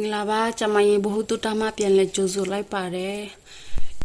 မင်္ဂလာပါကျမရင်ဘ ഹു တုတမပြန်လဲကြိုဆိုလိုက်ပါတယ်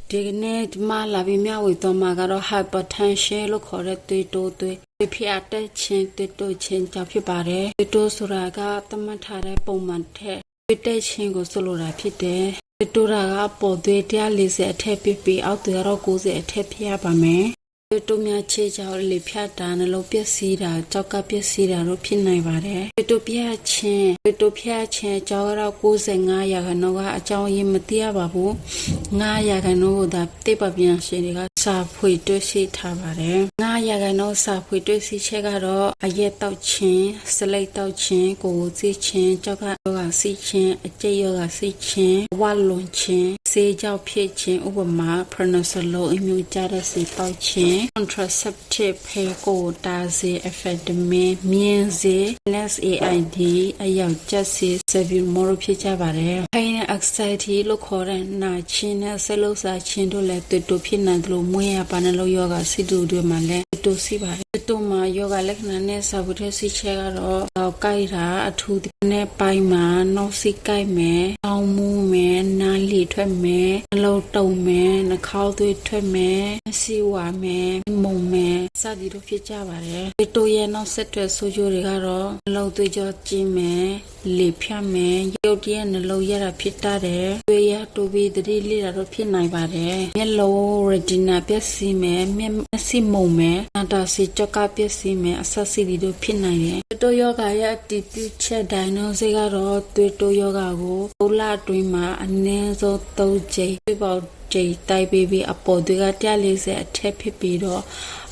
ဒီကနေ့ဒီမှာလာပြီးမြဝေသွားမှာကတော့ hypertension လို့ခေါ်တဲ့သွေးတိုးသွေးသွေးဖြစ်အပ်တဲ့ခြင်းသွေးတိုးခြင်းကြောင့်ဖြစ်ပါတယ်သွေးတိုးဆိုတာကသတ်မှတ်ထားတဲ့ပုံမှန်ထက်သွေးတက်ခြင်းကိုဆိုလိုတာဖြစ်တယ်သွေးတိုးတာကပေါ်သွေး140အထက်ဖြစ်ပြီးအောက်သွေးကတော့90အထက်ဖြစ်ရပါမယ်သွေး တိုးများချေကြောင့်လေဖြတ်တာနှလုံးပျက်စီးတာကြောက်ကပျက်စီးတာတို့ဖြစ်နိုင်ပါတယ်သွေးတိုးပြတ်ခြင်းသွေးတိုးဖြတ်ခြင်းအကြောင်းကတော့95ရာခိုင်နှုန်းကအကြောင်းရင်းမသိရပါဘူး9ရာခိုင်နှုန်းကိုသာတိပပြန်ရှင်တွေကစာဖွေတွေ့ရှိထားပါတယ်9ရာခိုင်နှုန်းစာဖွေတွေ့ရှိချက်ကတော့အရက်တောက်ခြင်းစလိတ်တောက်ခြင်းကိုယ်ကိုသိခြင်းကြောက်ကယောဂစီခြင်းအကျိတ်ယောဂစီခြင်းဝါလွန်ခြင်း စေးကြောက်ဖြစ်ခြင်းဥပမာ pronosolo အမျိုးကြတဲ့စေပေါက်ခြင်း contraceptive ဖေကိုတာစေအဖက်တမင်မြင်းစေ NSAID အယောက်ကျက်စေဆဗီမောဖြစ်ကြပါတယ်။ pain and anxiety လို့ခေါ်တဲ့နာခြင်းနဲ့ဆဲလို့စားခြင်းတို့လည်းတွေ့တူဖြစ်နိုင်တယ်လို့မွေးရပါနဲ့လို့ယောဂစိတုတွေမှာလည်းတွေ့တူစီပါတယ်။တူမှာယောဂလက္ခဏာနဲ့စာဝတ္ထစီချက်ကတော့တော့ကြိုက်တာအထူးနဲ့ပိုင်းမှာနှောက်စိကြိုက်မယ်၊အောင်းမှုမယ်၊နားလီထွက်မယ်၊နှလုံးတုံမယ်၊နှာခေါင်းသွေးထွက်မယ်၊စီဝါမယ်၊မုံမယ်စသည်တို့ဖြစ်ကြပါတယ်။ဒီတိုရဲ့နောက်ဆက်တွဲဆိုးကျိုးတွေကတော့နှလုံးသွေးကြောကျဉ်းမယ်၊လေဖြတ်မယ်၊ရုပ်တရက်နှလုံးရတာဖြစ်တတ်တယ်။သွေးရတိုးပြီးတတိလိတာတို့ဖြစ်နိုင်ပါတယ်။မျက်လုံး retina ပျက်စီးမယ်၊မျက်စိမုံမယ်၊နာတာစီကြောက်ကပျက်စီးမယ်အဆက်စီဒီတို့ဖြစ်နိုင်တယ်။တိုယောဂရဲ့အတီးပြုချက် diagnosis ကတော့သွေးတိုယောဂကိုဘုလအတွင်းမှာအနည်းဆုံး3ကြိမ်ပြပေါကြိမ်တိုက်ပေးပြီးအပေါ်သွေးက140အထက်ဖြစ်ပြီးတော့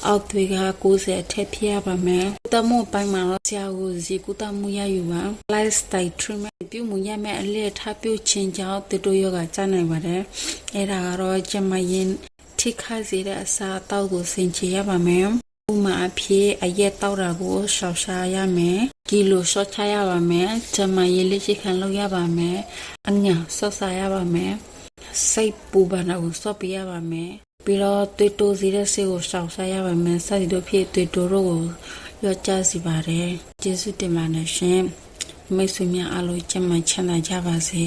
အောက်သွေးက90အထက်ဖြစ်ရပါမယ်။တမို့ပိုင်းမှာတော့ဆရာကိုဇီကုတမှုရယူပါ lifestyle treatment ပြုမှုရမယ့်အလျက်ထားပြုခြင်းကြောင့်သွေးတိုယောဂကျနိုင်ပါတယ်။အဲ့ဒါကတော့ကျမရင်ထိခိုက်စေတဲ့အစာအသောက်ကိုဆင်ခြင်ရပါမယ်။ ဥမာအဖြစ်အရက်တောက်တာကိုရှောင်ရှားရမယ်ကီလိုရှော့ချရပါမယ်ဂျမရေလေးချိခံလုပ်ရပါမယ်အညာဆော့စားရပါမယ်စိတ်ပူပန်တာကိုစော့ပြရပါမယ်ပြီးတော့သွေးတိုးစီတဲ့ဆေးကိုရှောင်ရှားရပါမယ်စသည်တို့ဖြစ်သွေးတိုးတို့ကိုရော့ချစီပါတယ်ကျေးဇူးတင်ပါတယ်ရှင်မိတ်ဆွေများအားလုံးကျမ်းမှချမ်းသာကြပါစေ